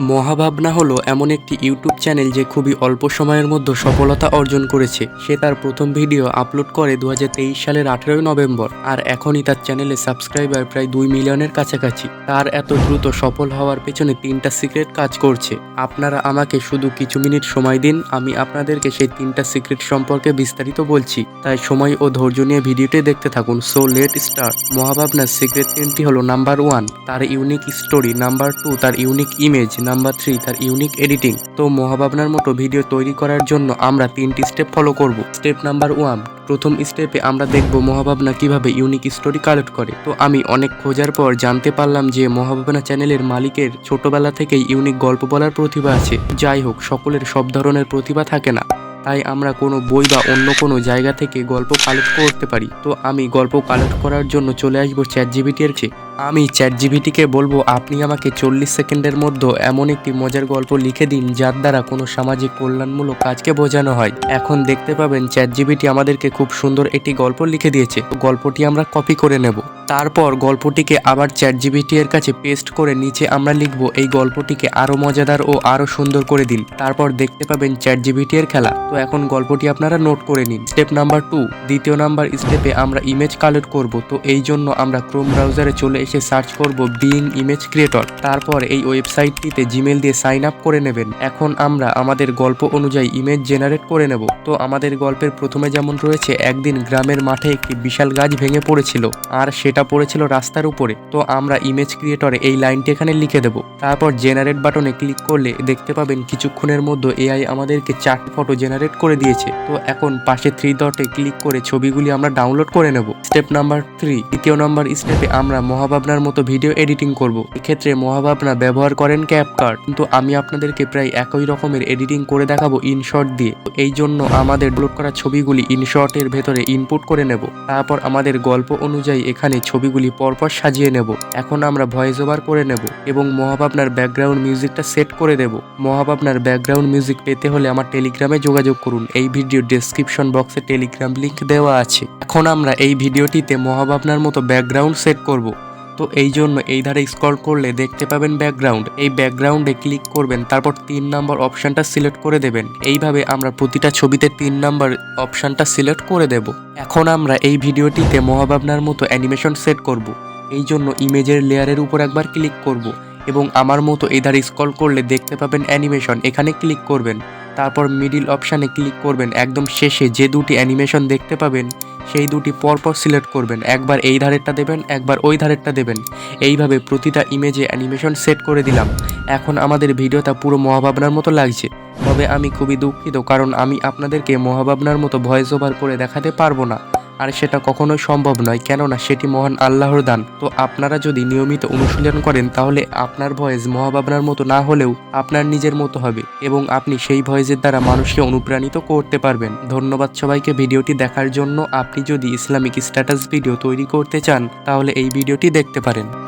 মহাভাবনা হলো এমন একটি ইউটিউব চ্যানেল যে খুবই অল্প সময়ের মধ্যে সফলতা অর্জন করেছে। সে তার প্রথম ভিডিও আপলোড করে দু হাজার তেইশ সালের আঠেরোই নভেম্বর, আর এখনই তার চ্যানেলে সাবস্ক্রাইবার প্রায় দুই মিলিয়নের কাছাকাছি। তার এত দ্রুত সফল হওয়ার পেছনে তিনটা সিক্রেট কাজ করছে। আপনারা আমাকে শুধু কিছু মিনিট সময় দিন, আমি আপনাদেরকে সেই তিনটা সিক্রেট সম্পর্কে বিস্তারিত বলছি। তাই সময় ও ধৈর্য নিয়ে ভিডিওটি দেখতে থাকুন। So, let start. মহাভাবনার সিক্রেট তিনটি হলো নাম্বার ওয়ান, তার ইউনিক স্টোরি। নাম্বার টু, তার ইউনিক ইমেজ। নাম্বার থ্রি, তার ইউনিক এডিটিং। তো মহাভাবনার মতো ভিডিও তৈরি করার জন্য আমরা তিনটি স্টেপ ফলো করব। স্টেপ নাম্বার ওয়ান, প্রথম স্টেপে আমরা দেখব মহাভাবনা কীভাবে ইউনিক স্টোরি কালেক্ট করে। তো আমি অনেক খোঁজার পর জানতে পারলাম যে মহাভাবনা চ্যানেলের মালিকের ছোটবেলা থেকেই ইউনিক গল্প বলার প্রতিভা আছে। যাই হোক, সকলের সব ধরনের প্রতিভা থাকে না। তাই আমরা কোনো বই বা অন্য কোনো জায়গা থেকে গল্প কালেক্ট করতে পারি। তো আমি গল্প কালেক্ট করার জন্য চলে আসব চ্যাট জিবিটির আমি চ্যাট জিবিটিকে বলব, আপনি আমাকে চল্লিশ সেকেন্ডের মধ্যে এমন একটি মজার গল্প লিখে দিন, যার দ্বারা কোনো সামাজিক কল্যাণমূলক কাজকে বোঝানো হয়। এখন দেখতে পাবেন চ্যাট জিবিটি আমাদেরকে খুব সুন্দর একটি গল্প লিখে দিয়েছে। গল্পটি আমরা কপি করে নেব। তারপর গল্পটিকে আবার চ্যাট জিবিটি এর কাছে পেস্ট করে নিচে আমরা লিখব, এই গল্পটিকে আরও মজাদার ও আরও সুন্দর করে দিন। তারপর দেখতে পাবেন চ্যাট জিবিটি এর খেলা। তো এখন গল্পটি আপনারা নোট করে নিন। স্টেপ নাম্বার টু দ্বিতীয় নাম্বার স্টেপে আমরা ইমেজ কালেক্ট করব। তো এই জন্য আমরা ক্রোম ব্রাউজারে চলে এসে সার্চ করব বিইং ইমেজ ক্রিয়েটর তারপর এই ওয়েবসাইটটিতে জিমেল দিয়ে সাইন আপ করে নেবেন। এখন আমরা আমাদের গল্প অনুযায়ী ইমেজ জেনারেট করে নেব। তো আমাদের গল্পের প্রথমে যেমন রয়েছে, একদিন গ্রামের মাঠে একটি বিশাল গাছ ভেঙে পড়েছিল আর সেটা পড়েছিল রাস্তার উপরে। তো আমরা ইমেজ ক্রিয়েটরে এই লাইনটি এখানে লিখে দেব। তারপর জেনারেট বাটনে ক্লিক করলে দেখতে পাবেন কিছুক্ষণের মধ্যে এআই আমাদেরকে চারটি ফটো জেনারেট করে দিয়েছে। তো এখন পাশে থ্রি ডটে ক্লিক করে ছবিগুলি আমরা ডাউনলোড করে নেব। স্টেপ নাম্বার থ্রি তৃতীয় নাম্বার স্টেপে আমরা মহাভাবনার মতো ভিডিও এডিটিং করব। এক্ষেত্রে মহাভাবনা ব্যবহার করেন ক্যাপকার্ট কিন্তু আমি আপনাদেরকে প্রায় একই রকমের এডিটিং করে দেখাবো ইনশর্ট দিয়ে। এই জন্য আমাদের ডাউনলোড করা ছবিগুলি ইনশর্টের ভেতরে ইনপুট করে নেব। তারপর আমাদের গল্প অনুযায়ী এখানে ছবিগুলি পরপর সাজিয়ে নেব। এখন আমরা ভয়েস ওভার করে নেব এবং মহাভাবনার ব্যাকগ্রাউন্ড মিউজিকটা সেট করে দেব। মহাভাবনার ব্যাকগ্রাউন্ড মিউজিক পেতে হলে আমার টেলিগ্রামে যোগাযোগ করুন। এই ভিডিও ডেসক্রিপশন বক্সে টেলিগ্রাম লিংক দেওয়া আছে। এখন আমরা এই ভিডিওটিতে মহাভাবনার মতো ব্যাকগ্রাউন্ড সেট করব। তো এই জন্য এই ধারে স্ক্রল করলে দেখতে পাবেন ব্যাকগ্রাউন্ড এই ব্যাকগ্রাউন্ডে ক্লিক করবেন, তারপর তিন নম্বর অপশনটা সিলেক্ট করে দেবেন। এইভাবে আমরা প্রতিটা ছবিতে তিন নম্বর অপশনটা সিলেক্ট করে দেব। এখন আমরা এই ভিডিওটিতে মহাভাবনার মতো অ্যানিমেশন সেট করব। এই জন্য ইমেজের লেয়ারের উপর একবার ক্লিক করব এবং আমার মতো এই ধারে স্ক্রল করলে দেখতে পাবেন অ্যানিমেশন এখানে ক্লিক করবেন। তারপর মিডিল অপশানে ক্লিক করবেন, একদম শেষে যে দুটি অ্যানিমেশন দেখতে পাবেন, সেই দুটি পরপর সিলেক্ট করবেন। একবার এই ধারেরটা দেবেন, একবার ওই ধারেরটা দেবেন। এইভাবে প্রতিটা ইমেজে অ্যানিমেশন সেট করে দিলাম। এখন আমাদের ভিডিওটা পুরো মহাভাবনার মতো লাগছে। তবে আমি খুবই দুঃখিত, কারণ আমি আপনাদেরকে মহাভাবনার মতো ভয়েস ওভার করে দেখাতে পারব না। আর সেটা কখনোই সম্ভব নয়, কেননা সেটি মহান আল্লাহর দান। তো আপনারা যদি নিয়মিত অনুশীলন করেন, তাহলে আপনার ভয়েস মহাভাবনার মতো না হলেও আপনার নিজের মতো হবে এবং আপনি সেই ভয়েসের দ্বারা মানুষকে অনুপ্রাণিত করতে পারবেন। ধন্যবাদ সবাইকে ভিডিওটি দেখার জন্য। আপনি যদি ইসলামিক স্ট্যাটাস ভিডিও তৈরি করতে চান, তাহলে এই ভিডিওটি দেখতে পারেন।